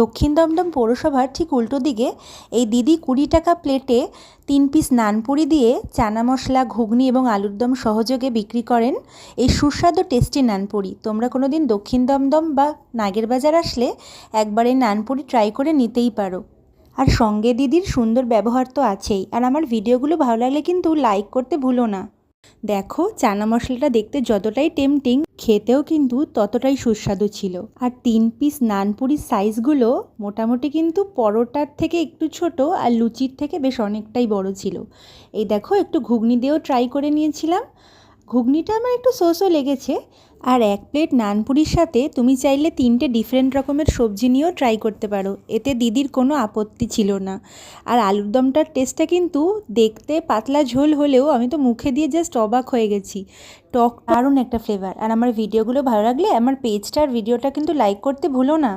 দক্ষিণ দমদম পৌরসভার ঠিক উল্টো দিকে এই দিদি কুড়ি টাকা প্লেটে তিন পিস নানপুরি দিয়ে চানা মশলা, ঘুগনি এবং আলুর দম সহযোগে বিক্রি করেন এই সুস্বাদু টেস্টি নানপুরি তোমরা কোনো দিন দক্ষিণ দমদম বা নাগের বাজার আসলে একবার এই নানপুরি ট্রাই করে নিতেই পারো। আর সঙ্গে দিদির সুন্দর ব্যবহার তো আছেই। আর আমার ভিডিওগুলো ভালো লাগলে কিন্তু লাইক করতে ভুলো না। দেখো, চানা মশলাটা দেখতে যতটাই টেমটিং খেতেও কিন্তু ততটাই সুস্বাদু ছিল। আর তিন পিস নানপুরির সাইজগুলো মোটামুটি কিন্তু পরোটার থেকে একটু ছোট আর লুচির থেকে বেশ অনেকটাই বড় ছিল। এই দেখো, একটু ঘুগনি দিয়েও ট্রাই করে নিয়েছিলাম। ঘুগনিটা আমার একটু সোসও লেগেছে। আর এক প্লেট নানপুরির সাথে তুমি চাইলে তিনটে ডিফারেন্ট রকমের সবজি নিয়েও ট্রাই করতে পারো। এতে দিদির কোনো আপত্তি ছিল না। আর আলুর দমটার টেস্টটা কিন্তু দেখতে পাতলা ঝোল হলেও আমি তো মুখে দিয়ে জাস্ট অবাক হয়ে গেছি। টক দারুণ একটা ফ্লেভার আর আমার ভিডিওগুলো ভালো লাগলে আমার পেজটার ভিডিওটা কিন্তু লাইক করতে ভুলো না।